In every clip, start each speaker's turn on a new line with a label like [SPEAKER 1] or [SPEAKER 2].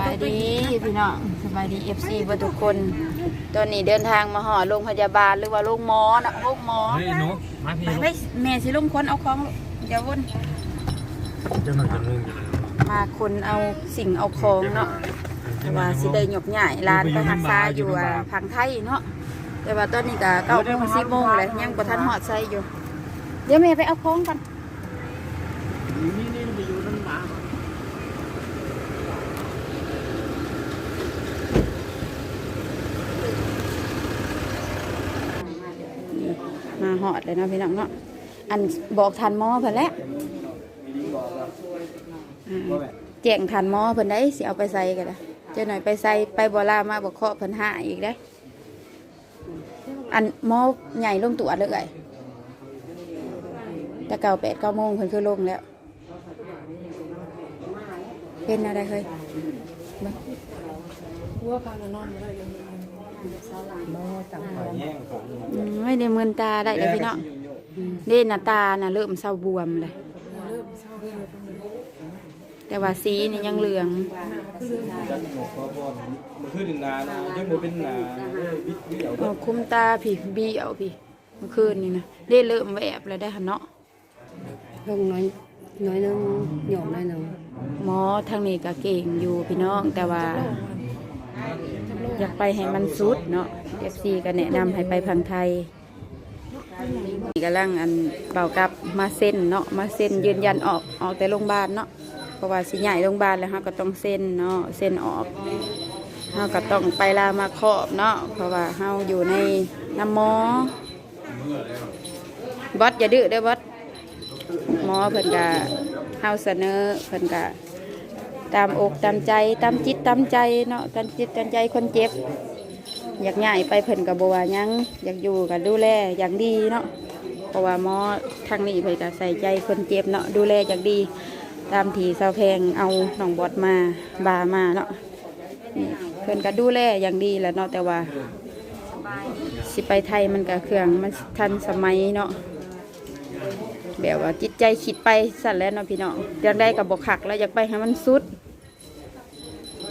[SPEAKER 1] บายดีพี่น้องสบายดีเอฟซีเพื่อทุกคน ตอนนี้เดินทางมาหอโรงพยาบาลหรือว่าโรงหมอนะโรงหมอ
[SPEAKER 2] เฮ้ยหนูมาพี่
[SPEAKER 1] ไป
[SPEAKER 2] ลูก
[SPEAKER 1] ไปแม่สิลงคนเอาของลูกอย่าวน
[SPEAKER 2] เจะมากันนุ่งอยู่เลย
[SPEAKER 1] มาคนเอาสิ่งเอาของเนาะแต่ว่าสิได้หยกใหญ่ร้านไปรักษาอยู่อ่าพังไทยเนาะแต่ว่าตอนนี้ก็เก้าโมงสิบโมงเลยยังบ่ทันหอดใส่อยู่ เดี๋ยวแม่ไปเอาของก่อน
[SPEAKER 2] นี่นี่ไปอยู่น้ำหมา
[SPEAKER 1] มาหอดเลยนะพี่น้องเนาะอันบอกทันหมอเพิ่นแล้วอ่าแจ้งทันหมอเพิ่นได้สิเอาไปใส่กันละเจ้าหน่อยไปใส่ไปบ่ลามาบ่เคาะเพิ่นหาอีกได้ออันหมอใหญ่ลงตัวเลยเอ่ยแต่เก่าแปดเก้าโมงเพิ่นคือลงแล้ว เป็นอะไรเคยเบิ่ง
[SPEAKER 2] แย่ง ของ
[SPEAKER 1] อืมไม่ได้เมือนตาได้เลยพี่น้องเด่นหน้าตาน่ะเริ่มเศร้าบวมเลย แต่ว่าสีนี่ยังเหลือง
[SPEAKER 2] จันหมกพ่อพ่อมันคือดินนานะยังบ่เป็นนาวิทย์วิทย์เอา
[SPEAKER 1] เอาคุ้มตาพี่บีเอาพี่เมื่อคืนนี่นะเด่นเริ่มแวบแล้วได้หันเนาะ
[SPEAKER 3] ลงน้อยน้อยนึงหยอมน้อยนึง
[SPEAKER 1] หมอทางนี้ก็เก่งอยู่พี่น้องแต่ว่า อยากไปให้มันสุดเนาะเอฟซีก็แนะนำให้ไปพังไทยกำลังอันเป่ากับมาเซ็นเนาะมาเซ็นยืนยันออกออกแต่โรงพยาบาลเนาะเพราะว่าสิใหญ่โรงพยาบาลแล้วเราก็ต้องเซ็นเนาะเซ็นออกเราก็ต้องไปลามาครอบเนาะเพราะว่าเราอยู่ในน้ำหมอบอสอย่าดื้อเด้อบอสหมอเพิ่นกะเฮาเสนอเพิ่นกะ ตามอกตามใจตามจิตตามใจเนาะตามจิตตามใจคนเจ็บ อยากย้ายไปเพิ่นกับบัวยังอยากอยู่กับดูแลอย่างดีเนาะเพราะว่าหมอทางนี้เพิ่นก็ใส่ใจคนเจ็บเนาะดูแลอย่างดี ตามที่เสาแพงเอาหนองบอดมาบามาเนาะเพิ่นก็ดูแลอย่างดีแหล้วเนาะแต่ว่าสิไปไทยมันก็เครื่องมันทันสมัยเนาะแบบว่าจิตใจคิดไปสั่นแล้วเนาะพี่น้องอยากได้กับบกขักแล้วอยากไปให้มันสุด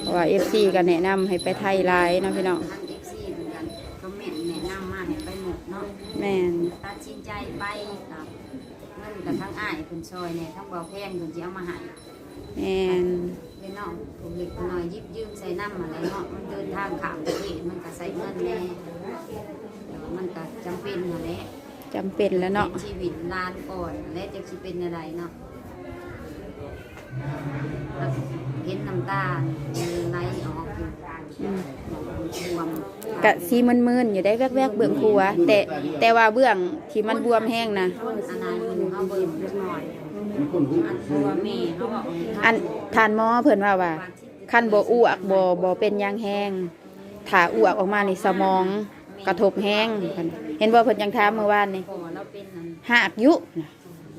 [SPEAKER 1] ราะว่าเอฟซีก็แนะนำให้ไปไทยหลายเนาะพี่น้อง
[SPEAKER 4] ทางเอฟซีเหมือนกันคอมเมนต์แนะนำมาเนี่ยไปหมดเนาะ
[SPEAKER 1] แม่น
[SPEAKER 4] ตัดสินใจไปกับเงินกับทั้งอ้ายเพิ่นซอยเนี่ยทั้งเบาแพงเพิ่นสิเอามาให้
[SPEAKER 1] แม่น
[SPEAKER 4] เป็นน้องผมเล็กน้อยยิบยืมใส่น้ำอะไรเนาะมันเดินทางข้ามประเทศมันก็ใส่เงินแน่แต่ว่ามันก็จำเป็นนั่นแหละ
[SPEAKER 1] จำเป็นแล้วเนาะ
[SPEAKER 4] ป็ชีวิตลานก่อนและจะสิเป็นอะไรเนาะแล้ว เห็นน้ำตาไหลออกอยู่
[SPEAKER 1] อืม
[SPEAKER 4] บวม
[SPEAKER 1] กะซีมึนๆอยู่ได้แวกๆเบื้องครัว แต่แต่ว่าเบื้องที่มันบวมแห้งนะ
[SPEAKER 4] อันนั้นมันเขาเบิ่งเล็กน้อยอันตัวแม่เขาบอก
[SPEAKER 1] อันทานหมอเพิ่นว่าว่าคันบ่อ้วกบ่บ่เป็นหยังแห้งถ้าอ้วกออกมานี่สมองกระทบแห้งเพิ่นเห็นบ่เพิ่นยังถามเมื่อวานนี่
[SPEAKER 4] พอเราเป็นอัน
[SPEAKER 1] หากยุน่ะ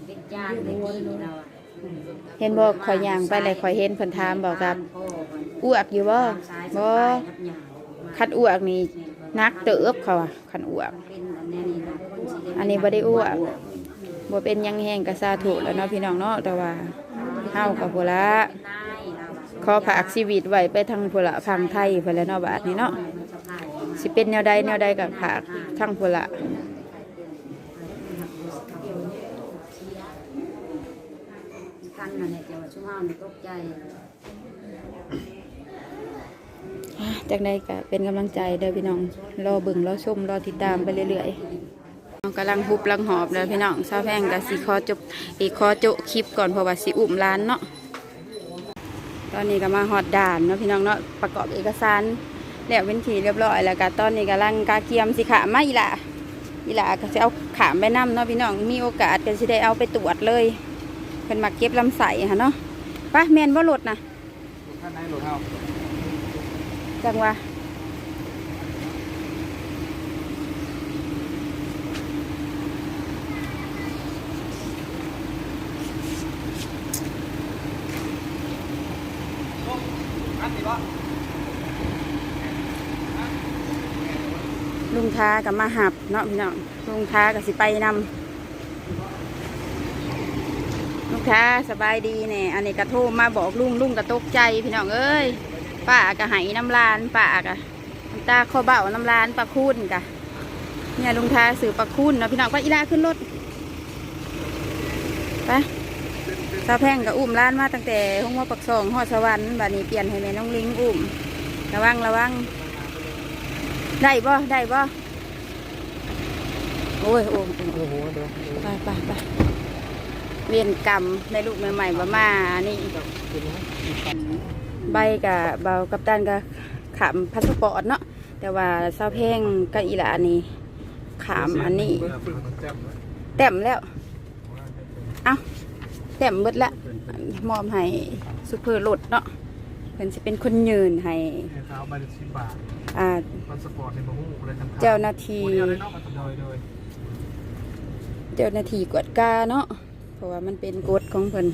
[SPEAKER 4] เป็นจานตะกี้เราอะ
[SPEAKER 1] เห็นบ่ข่อยย่างไปเลยข่อยเห็นเพิ่นถามบอกครับ
[SPEAKER 4] อ้
[SPEAKER 1] วกอยู่บ่า
[SPEAKER 4] มซ้ายส
[SPEAKER 1] บ่
[SPEAKER 4] บายครับหยาบ
[SPEAKER 1] คันอ้วกนี่นักเติบเขาอะคันอ้วก
[SPEAKER 4] อันนี้
[SPEAKER 1] บ่ได้อ้วกบ่เป็นยังแห้งก็สาธุแล้วเนาะพี่น้องเนาะแต่ว่าเฮาก็พุ่นละ
[SPEAKER 4] เป็นนายเราอะ
[SPEAKER 1] ขอฝากชีวิตไว้ไปทางพุละฟังไทยพุ่นละเนาะบาดนี้เนาะ
[SPEAKER 4] สิ
[SPEAKER 1] เป็นแนวใดแนวใดก็ฝากทางพุละ
[SPEAKER 4] คันนั่นแหละแต่ว่าช่วงเฮานี่ตกใจ
[SPEAKER 1] อะจากใดก็เป็นกำลังใจเด้อพี่น้อง รอเบิ่งรอชมรอติดตามไปเรื่อยๆน้องกำลังฮุบลังหอบเด้อพี่น้องสาแพงก็สิขอจบอีกขอโจะคลิปก่อนเพราะว่าสิอุ้มร้านเนาะตอนนี้ก็มาฮอดด่านเนาะพี่น้องเนาะประกอบเอกสารแล้วเป็นทีเรียบร้อยแล้วก็ตอนนี้กำลังกาเกียมสิขามมาอีหละอีหละก็จะเอาขามไปนํเนาะพี่น้องมีโอกาสก็สิได้เอาไปตรวจเลย เพิ่นมาเก็บลำไส้ค่ะเนาะไป้าแมนบ่รถนะ
[SPEAKER 2] ท่านนายหลวงเฮา
[SPEAKER 1] จังว่า
[SPEAKER 2] อันนี้บ่
[SPEAKER 1] ลุงท้ากับมาหับเนาะพี่น้องลุงท้ากับสิไปนำ ลุงท้าสบายดีเนี่ยอันนี้กระโทรมาบอกลุงลุงกระตกใจพี่น้องเอ้ยป้ากะไหน้ำลานป้ากะน้ำตาข้อเบ้าน้ำลานปลาคูนกะเนี่ยลุงทาสื่อปลาคูนนะพี่น้องก็อีลาขึ้นรถไปซาแพงกับอุ้มร้านมาตั้งแต่ห้องว่าปักซองหอดสวรรค์บัดนี้เปลี่ยนให้แม่น้องลิงอุ้มระวังระวังได้บ่ได้บ่โอ้ยโอ้ยโอ้
[SPEAKER 2] โอ้โห
[SPEAKER 1] ไปไปไป เวียนกรรมได้ลูกใหม่ๆมามานี่ใบกับเบากับตันกับขามพาสปอร์ตเนาะแต่ว่าเศร้าเพลงกับอีหลานี่ขามอันนี้แต้มแล้วเอาแต้มเบิดละมอบให้ซูเปอร์รถเนาะเพิ่นสิเป็นคนยืนให้
[SPEAKER 2] เท้าใบละสิบบาท
[SPEAKER 1] อ่าเจ้าหน้าที่
[SPEAKER 2] โอ้เดียวเลยเนาะโดยโดย
[SPEAKER 1] เจ้าหน้าที่กวดกาเนาะ เพราะว่ามันเป็นกฎของเพิ่น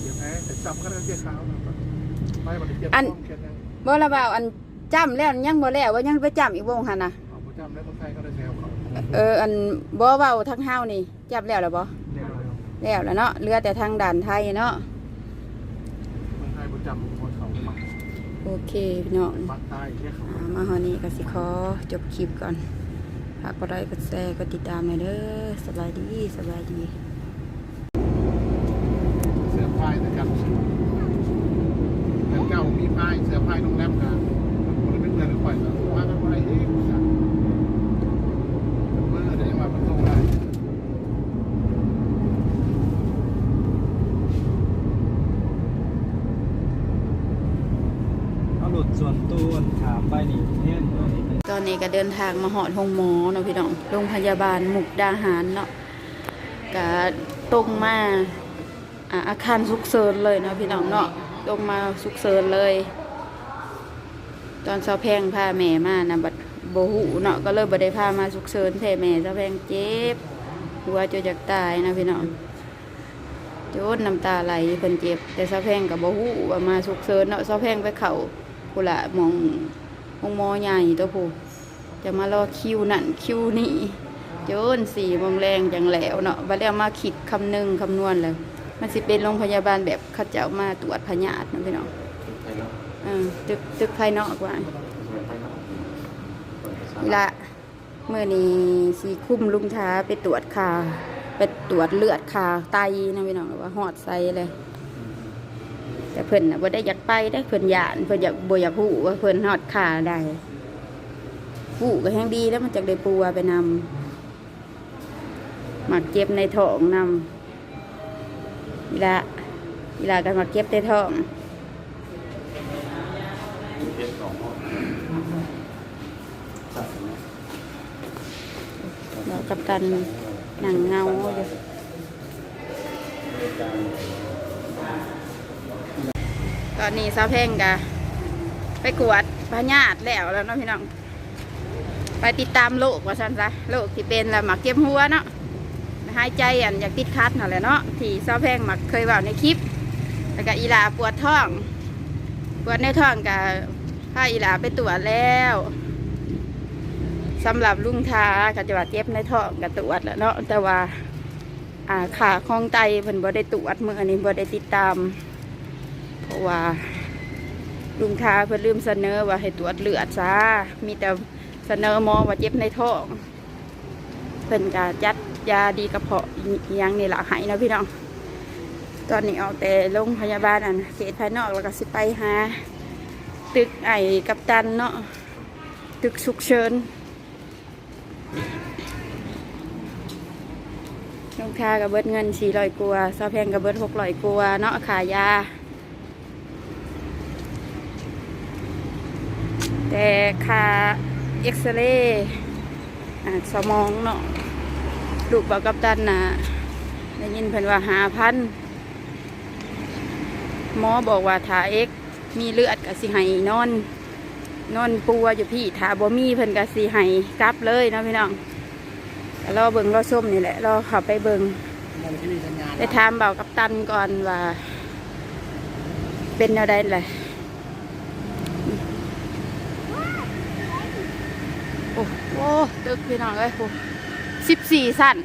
[SPEAKER 2] เดี๋ยวแพ้แต่จำก็ได้เจ้าขาวไม่บันทึกเจ้า
[SPEAKER 1] อัน
[SPEAKER 2] เขียนยัง
[SPEAKER 1] บ่ละบ่าวอันจำแล้วยังบ่แล้วว่ายังไปจำอีกวงหั่นน่ะ
[SPEAKER 2] เอาประจำแล้วคนไทยก็ได้แซวเขา
[SPEAKER 1] เอออันบ่เว้าทั้งเฮานี่จับแล้วล่ะบ่
[SPEAKER 2] เดี๋ยว
[SPEAKER 1] แล้วล่ะเนาะเหลือแต่ทางด่านไทยเนาะ
[SPEAKER 2] คนไทยประจำคนเขามา
[SPEAKER 1] โอเคพี่น้อง
[SPEAKER 2] บักใต้เรียกเขา
[SPEAKER 1] อ่ามาฮอนี้ก็สิขอจบคลิปก่อนฝากกดไลค์กดแชร์กดติดตามหน่อยเด้อสบายดีสบายดี
[SPEAKER 2] เสือพายนะครับเงินเก่ามีพายเสือพายโรงแรมกันคนเป็นเงินหรือปล่อยว่ากันไปเอ๊ะเมื่อเดี๋ยวมาประตูได้
[SPEAKER 5] เอารถส่วนตัวถามไปนี่เนี่ยหน่อย
[SPEAKER 1] ตอนนี้ก็เดินทางมาหอดหงหมอเนาะพี่น้องโรงพยาบาลมุกดาหารเนาะก็ตรงมาอาอาคารสุกเสริญเลยเนาะพี่น้องเนาะตรงมาสุกเสริญเลย ตอนเสาแพงพาแม่มานะบัดโบหูเนาะก็เลยบ่ได้พามาสุกเสริญแท้แม่เสาแพงเจ็บหัวจะจากตายนะพี่น้องโจนน้ำตาไหลเพิ่นเจ็บ แต่เสาแพงกับโบหูว่ามาสุกเสริญเนาะเสาแพงไปเข้าพุละมอง องหมอใหญ่ตัวผู้จะมารอคิวนั่นคิวนี่โจนสี่โมงแรงจังแล้วเนาะบัดแล้วมาคิดคำนึงคำนวณแล้ว มันสิเป็นโรงพยาบาลแบบเขาเจ้ามาตรวจพยาธินะพี่น้องเออตึกตึกภายนอกว่านี่ละเมื่อนี้สีคุ้มลุงท้าไปตรวจคาไปตรวจเลือดคาไตนะพี่น้องหรือว่าหอดไซเลย แต่เพิ่นน่ะบ่ได้อยากไปได้เพิ่นยานเพิ่นอยากบ่อยากหูว่าเพิ่นหอดขาได้หูก็แห้งดีแล้วมันจากได้ปัวไปนำหมักเจ็บในท้องนำนี่ละนี่ละกันหมักเจ็บในท้องเรากับตันหนังเงาอยู่ ตอนนี้สาเพ่งกะไปกวดพญาติแล้วแล้วเนาะพี่น้อง ไปติดตามโรคว่าซั่นซะโรคที่เป็นแล้วหมักเก็บหัวเนาะหายใจอันอยากติดคัดนั่นแหละเนาะที่สาเพ่งหมักเคยว่าในคลิป แล้วก็อีลาปวดท้อง ปวดในท้องกะพาอีลาไปตรวจแล้วสำหรับลุงทาก็จะว่าเจ็บในท้องก็ตรวจแล้วเนาะแต่ว่าอ่าขาของไตเพิ่นบ่ได้ตรวจมืออันนี้บ่ได้ติดตาม เพราะว่าลุงทาเพิ่นลืมเสนอว่าให้ตรวจเลือดซะมีแต่เสนอหมอว่าเจ็บในท้องเพิ่นก็จัดยาดีกระเพาะยังในี่ล่ะให้นะพี่น้อง ตอนนี้ออกแต่โรงพยาบาลอันเขตภายนอกแล้วก็สิไปหาตึกไอ้กัปตันเนาะตึกฉุกเฉินลูกค้ากับเบิดเงินสี่ร้อยกัวาซาแพงกับเบิดหกร้อยกัวาเนาะขายยา แต่ค่าเอ็กซเรย์อ่าสมองเนาะลูกบอกกับตันนะได้ยินเพิ่นว่าหาพันหมอบอกว่าถ้าเอ็กมีเลือดกับสิให้นอน นอนปัวอยู่พี่ถ้าบ่มีเพิ่นกับสิให้กลับเลยเนาะพี่น้องก็รอเบิงรอส้มนี่แหละรอเขับไปเบิงไปถามเบากับตันก่อนว่า เป็นแนวใดเลยโอ้โห ตึกพี่น้องเอ้ยโอ้สิบสี่สั้น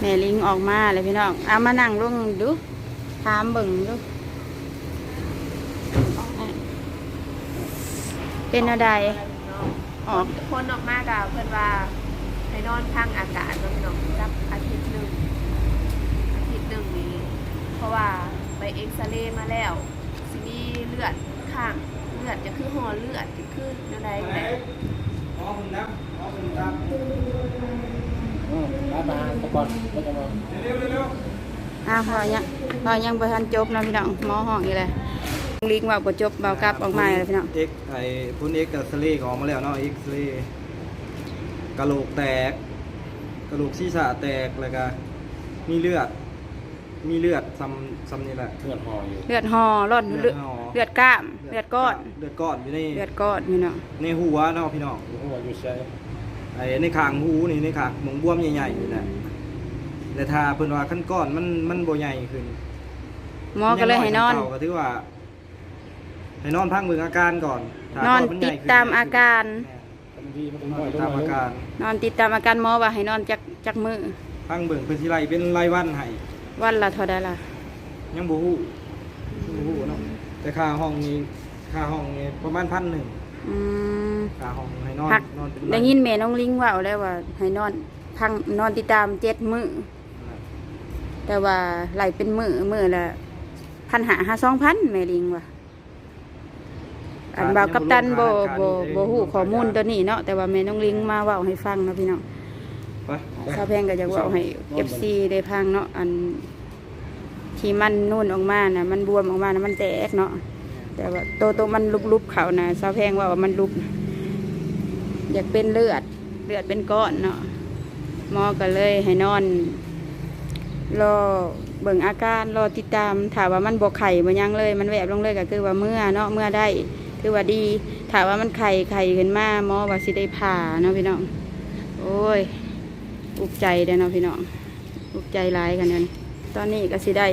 [SPEAKER 1] แม่ลิงออกมาเลยพี่น้องเอามานั่งลงดูถามเบิ่งดูเป็นอะไรออก
[SPEAKER 6] คนออกมากับเพื่อนว่าให้นอนพังอากาศแล้วพี่น้องสักอาทิตย์หนึ่งอาทิตย์หนึ่งนี้ เพราะว่าไปเอ็กซเรย์มาแล้วสิมีเลือดข้าง ลือดจะคือห่อเลือดจะคืออะไรแต่
[SPEAKER 2] อืมมามาตะกอนไม่จะมา
[SPEAKER 1] อ้าวพอยังพอยังบ่ทันจบเนาะพี่น้องหมอห้องอีกเลยลิงว่าบ่จบเบากลับออกมาเลยพี่น้อง
[SPEAKER 5] เอ็กไอพุ่นเอ็กกับสเลก็ออกมาแล้วเนาะเอ็กเลกระโหลกแตก กระโหลกศีรษะแตกแล้วก็มีเลือด มีเลือดซ้ำซ้ำนี่แหละ
[SPEAKER 2] เลือดห่ออยู่
[SPEAKER 1] เลือดห่อร่อนเลือด
[SPEAKER 5] ห่อ
[SPEAKER 1] เลือดกล้าม เลือดก้อน
[SPEAKER 5] เลือดก้อนอยู่ใน
[SPEAKER 1] เลือดก้อนพี่น้อง
[SPEAKER 5] ในหัวเนาะพี่น้อง
[SPEAKER 2] อยู่หัวอยู่ใช่
[SPEAKER 5] ไอ้ในขางหูนี่ในขางหมองบวมใหญ่ๆนี่แหละแต่ถ้าเพิ่นว่าขั้นก้อนมันมันบ่ใหญ่ขึ้น
[SPEAKER 1] หมอก็เลยให้นอน
[SPEAKER 5] ยังยกว่าเก่าก็ถือว่าให้นอนพักมืออาการก่อนถ้าน
[SPEAKER 1] อน
[SPEAKER 5] ก้มั
[SPEAKER 1] ติ
[SPEAKER 5] ให
[SPEAKER 1] ด
[SPEAKER 5] ญ่ขึ้น
[SPEAKER 1] ตามอาการ
[SPEAKER 2] บางทีมันเป็น
[SPEAKER 5] น
[SPEAKER 2] ห่
[SPEAKER 5] อ
[SPEAKER 2] อนย
[SPEAKER 5] ติดตามอาการ
[SPEAKER 1] นอนติดตามอาการหมอว่าให้นอนจักจักมือ
[SPEAKER 5] พังเบิ่งเพิ่นสิไล่เป็นรายวันให้
[SPEAKER 1] วันละเท่าใดล่ะ
[SPEAKER 5] ยังบ่ฮู้ยังบ่ฮู้เนาะแต่ค่าห้องนี้ค่าห้องนี้ประมาณพันหนึ่ง
[SPEAKER 1] อืม
[SPEAKER 5] ค่าห้องให้นอน
[SPEAKER 1] พัก
[SPEAKER 5] นอนเป็น
[SPEAKER 1] ได้ยินแม่น้องลิงเว่าแล้วว่าให้นอน พังนอนติดตามเจ็ดมือแต่ว่าไหลเป็นมือมือละพันหาห้าสองพันแม่ลิงว่ะอันบ่าวกัปตันโบโบโบหูข้อมูลตัวนี้เนาะแต่ว่าแม่น้องลิงมาเว่าให้ฟังเนาะพี่น้อง
[SPEAKER 5] ไป
[SPEAKER 1] ซาแพงก็จะเว่าให้เอฟซีได้พังเนาะอันที่มันนู่นออกมานะมันบวมออกมานะมันแตกเนาะแต่ว่าโตโตมันลุบๆเขานะซาแพงว่าว่ามันลุบอยากเป็นเลือดเลือดเป็นก้อนเนาะหมอก็เลยให้นอน รอเบิ่งอาการรอติดตามถามว่ามันบกไข่บ่ยังเลย มันแวบลงเลยก็คือว่าเมื่อเนาะเมื่อได้คือว่าดีถามว่ามันไข่ไข่ขึ้นมาหมอว่าสิได้ผ่าเนาะพี่น้องโอ้ย อุกใจเด้อเนาะพี่น้องอุกใจร้ายกันนั่นตอนนี้ก็สิได้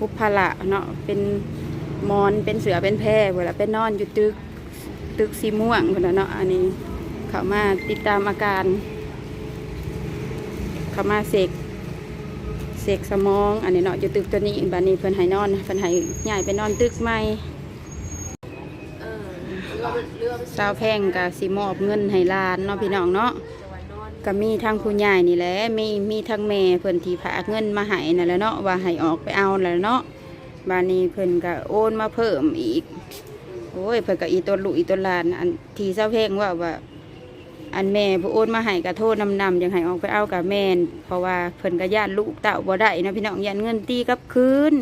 [SPEAKER 1] อุปภาระเนาะเป็นหมอนเป็นเสือเป็นแพร่เวลาเป็นนอนอยู่ตึกตึกสีม่วงคนน่ะเนาะอันนี้เขามาติดตามอาการ เขามาเสกเสกสมอง อันนี้เนาะอยู่ตึกตัวนี้บัดนี้เพิ่นให้นอนเพิ่นให้ย้ายไปนอนตึกใหม่
[SPEAKER 6] เออเรือเรือ
[SPEAKER 1] สาวแพงก็สิมอบเงินให้หลานเนาะพี่น้องเนาะ
[SPEAKER 6] จะไว้นอน
[SPEAKER 1] ก็มีทางผู้ใหญ่นี่แหละมีมีทางแม่เพิ่นที่ฝากเงินมาให้นั่นแหละเนาะว่าให้ออกไปเอานั่นแหละเนาะบานนี้เพิ่นก็โอนมาเพิ่มอีก โอ้ยเพิ่นก็อีตัวลูกอีตัวหลานอันที่เจ้าเพลงว่าว่า อันแม่ผู้โอนมาให้ก็โทษนำนำยังให้ออกไปเอากับแม่นเพราะว่าเพิ่นก็ย่านลูกเต่าบ่ได้นะพี่น้องย่านเงินตีกลับคืน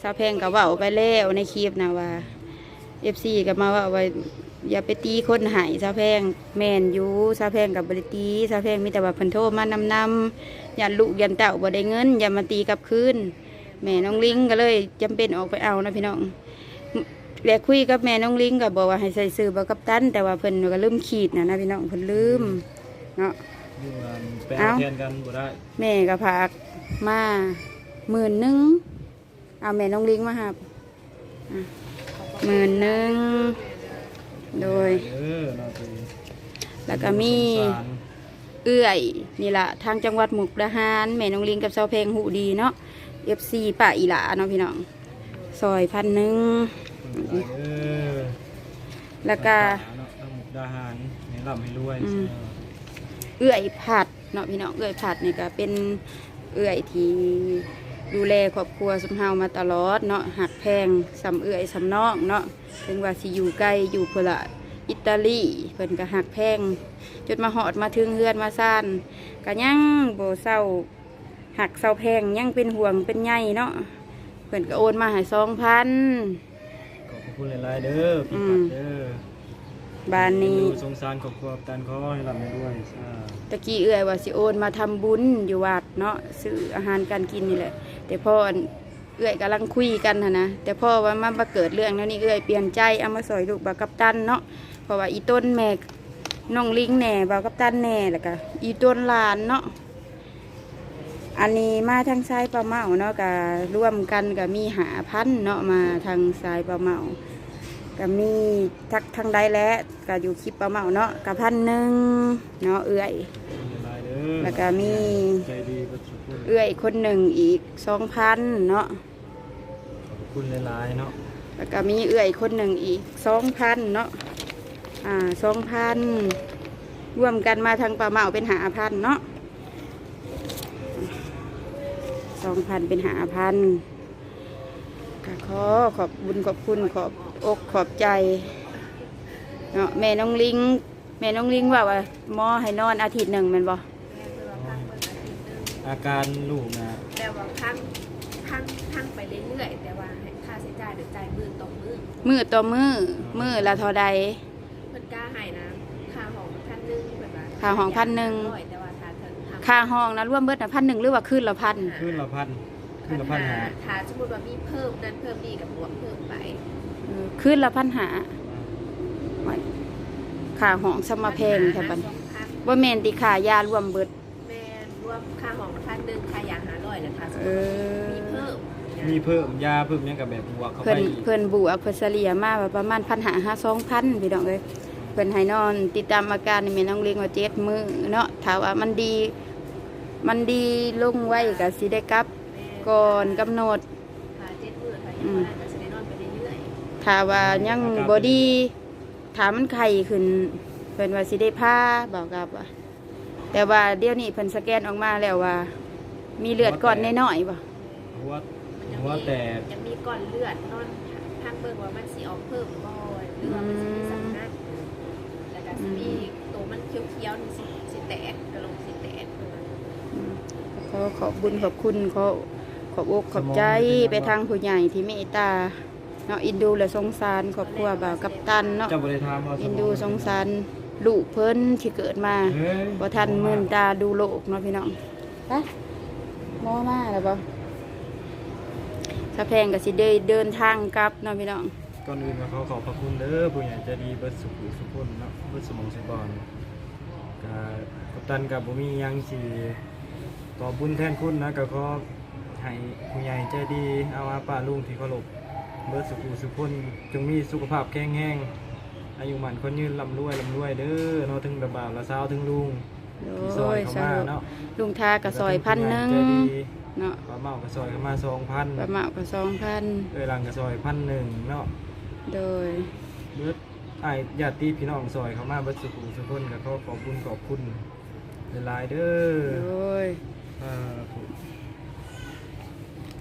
[SPEAKER 1] เจ้าเพลงก็ว้าไปแล้วในคลิปนะว่า FC ก็มาว่าไว่า อย่าไปตีคนใหายซาแพงแมนอยูซาแพงกับบริตีซาแพงมีแต่ว่าเพิ่นโทรมานำนำยันลูกยันเต่าบ่ได้เงิน อย่ามาตีกลับคืนแม่น้องลิงก็เลยจำเป็นออกไปเอานะพี่น้องแลกคุยกับแม่น้องลิงก็บอกว่าให้ใส่ซื้อบ่กับตัน แต่ว่าเพิ่นก็ลืมขีดนะนะพี่น้องเพิ่นลืมเนาะ
[SPEAKER 5] อยู่กันแปล
[SPEAKER 1] เอ้า
[SPEAKER 5] แทนกันบ่ได้
[SPEAKER 1] แม่ก็พากมาหมื่นหนึงเอาแม่น้องลิงมาครับอะหมื่นหนึง โดย
[SPEAKER 5] เออเนาะสิ
[SPEAKER 1] แล้วก็มี
[SPEAKER 5] สงสาร
[SPEAKER 1] เอื้อยนี่ละทางจังหวัดมุกดาหารแม่น้องลิงกับเสาวเพลงหูดีเนาะเอฟซีป่าอีหลาเนาะพี่น้องซอยพันหนึ่ง
[SPEAKER 5] เออ
[SPEAKER 1] แล้วก็
[SPEAKER 5] เนาะทั้งมุกดาหารให้ร่ำให้รวย
[SPEAKER 1] อืม เอื้อยผัดเนาะพี่น้องเอื้อยผัดนี่ก็เป็นเอื้อยที่ ดูแลครอบครัวสมเฮามาตลอดเนาะหักแพงสำเอื้อยสำน้องเนาะถึงว่าสิอยู่ใกล้อยู่พนละอิตาลีเพิ่นก็หักแพงจนมาหอดมาถึงเฮือนมาซ่านก็ยังโบเศร้าหักเสาแพงยังเป็นห่วงเป็นใยเนาะเพิ่นก็โอนมาให้สองพัน
[SPEAKER 5] ขอบคุณหลายๆเด้อพี่ปัดเด้อ บา
[SPEAKER 1] นนี้
[SPEAKER 5] ดูสงสารครอบครัวตันขอให้ร่ำให้รวยสาธุ
[SPEAKER 1] ตะกี้เอื้อยว่าสิโอนมาทำบุญอยู่วัดเนาะซื้ออาหารการกินนี่แหละ แต่พ่ออันเอื้อยกำลังคุยกันนะนะแต่พ่อว่ามันมาเกิดเรื่องแล้วนี่เอื้อยเปลี่ยนใจเอามาสอยลูกบากับตันเนาะเพราะว่าอีต้นแม่น้องลิงแหน่บากับตันแหน่แล้วก็อีต้นหลานเนาะ อันนี้มาทางซ้ายปลาเมาเนาะก็ร่วมกันก็มีหาพันเนาะมาทางซ้ายปลาเมา ก็มีทักทางใดและก็อยู่คลิปปลาเมาเนาะกับพันหนึ่งเนาะเอื้อย
[SPEAKER 5] ขอบคุณหลายๆเด้อด้อ
[SPEAKER 1] แล้วก็มี
[SPEAKER 5] ใจดีเบิดสุขุน
[SPEAKER 1] เอื้อยคนหนึ่งอีกสองพันเนาะ
[SPEAKER 5] ขอบคุณหลายๆเนาะ
[SPEAKER 1] แล้วก็มีเอื้อยคนหนึ่งอีกสองพันเนาะอ่าสองพันรวมกันมาทางปลาเมาเป็นหาพันเนาะสองพันเป็นหาพันก็ขอขอบบุญขอบคุณขอบ อกขอบใจเนาะแม่น้องลิงแม่น้องลิงว่าว่าหมอให้นอนอาทิตย์หนึ่งแมันบ่
[SPEAKER 6] แม่เพื่อว่าพังเบิ่งอาทิตย์หนึง
[SPEAKER 5] อาการลูกนะ
[SPEAKER 6] แต่ว่าพังพังพังไปเรื่อยๆแต่ว่าให้ค่าใช้จ่ายเดี๋ยวจ่ายมือต่อมือ
[SPEAKER 1] มือต่อมือมือละเท่าใด
[SPEAKER 6] เพิ่นกล้าให้นะค่าห้องพันหนึ่งแบบว่า
[SPEAKER 1] ค่าห้องพันหนึ่ง
[SPEAKER 6] ร้อยแต่ว่าถ้าเธอทำ
[SPEAKER 1] ค่าห้องนะร่วมเบิดนะพันหนึ่งหรือว่าคืนละพัน
[SPEAKER 5] ขึ้นละพันขึ้นละพันหา
[SPEAKER 6] ถ้าสมมติว่ามีเพิ่มนั่นเพิ่มนี่กับบวกเพิ่มไป
[SPEAKER 1] เออ คืนละพันหาไว้ค่าห้องสมาแพงแค่บัด
[SPEAKER 6] สองพัน
[SPEAKER 1] ว่าแมนติค่ายารวมเบิด
[SPEAKER 6] แม่รวมค่าห้องพันหนึ่งค่ายาหาร้อยนะคะสม
[SPEAKER 1] เอ
[SPEAKER 6] มติ
[SPEAKER 1] อ
[SPEAKER 6] มีเพิ่ม
[SPEAKER 5] มีเพิ่มยาเพิ่มหยังกับแบบบวกเข้าไป
[SPEAKER 1] เพิ่น
[SPEAKER 5] อีก
[SPEAKER 1] เพิ่นบวกเพิ่นเฉลี่ยมาว่าประมาณพันหาห้าสองพันพี่น้องเอ้ยเพิ่นให้นอน ติดตามอาการนี่แม่น้องเลี้ยงว่าเจ็ดมือเนาะถ้าว่ามันดี มันดีลงไว้ก็สิได้กลับ
[SPEAKER 6] แม่
[SPEAKER 1] ก่อนกำหนด
[SPEAKER 6] ค่าเจ็ดหมื่นค่ายังไม่ได้ก็จะ
[SPEAKER 1] ถ้าว่ายังบอดีถ้ามันไข่ขึ้นเพิ่นว่าสิได้ผ้าบอกกับว่าแต่ว่าเดี๋ยวนี้เพิ่นสแกนออกมาแล้วว่า มีเลือดก้อนน้อยๆบ่
[SPEAKER 5] หัว
[SPEAKER 6] ๆมันยัง
[SPEAKER 5] หัว
[SPEAKER 6] มี
[SPEAKER 5] แตก
[SPEAKER 6] ยังมีก้อนเลือดนอนทางเบิ่งว่ามันสิออกเพิ่มบ่หรือว่ามันสิมีสักนัดแล้วก็สิมีตัวมันเขียวๆนี่สิสิแตกกระโหลกสิแตก
[SPEAKER 1] ขอขอบบุญขอบคุณขอขอบอกขอบใจไปทางผู้ใหญ่ที่เมตตา เนาะอินดูและสงสารครอบครัวบ่าวกัปตันเนาะ
[SPEAKER 5] เจ้าบริทามว่า
[SPEAKER 1] อินดูสงสารลูกเพิ่นที่เกิดมา
[SPEAKER 5] เฮ้ย
[SPEAKER 1] บ่ทันมื่นตาดูโลกเนาะพี่น้องไปหมอมาแล้วบ่ถ้าแพงก็สิได้เดินทางกลับเนาะพี่น้อง
[SPEAKER 5] ก่อนอื่นมาขอขอบพระคุณเด้อผู้ใหญ่ใจดีเบิดสุขุสุขคนเนาะเบิดสมองสุบอนกับกัปตันกับบ่มีหยังสิตอบบุญแทนคุณนะก็ขอให้ผู้ใหญ่ใจดีเอาอาป้าลุงที่เคารพ เบิดสุขุสุขคนจงมีสุขภาพแข็งแรงอายุหมันคนยืนลำรวยลำรวยเด้อเนาะถึงระบาดละสาวถึงลุงที่ซอยเข้ามาเนาะ
[SPEAKER 1] ลุงทากระซอยพันหนึ่ง
[SPEAKER 5] ใจดี
[SPEAKER 1] เนาะ
[SPEAKER 5] ป้าเมากระซอยเข้ามาสองพัน
[SPEAKER 1] ประมาณก็สองพัน
[SPEAKER 5] เอ้ยหลังกระซอยพันหนึ่งเนาะ
[SPEAKER 1] โดย
[SPEAKER 5] เบิดไอ้ายญาติพี่น้องซอยเข้ามาเบิดสุขุสุขคนก็ขอขอบคุณขอบคุณหลายๆเด้อ
[SPEAKER 1] โดย
[SPEAKER 5] อ่า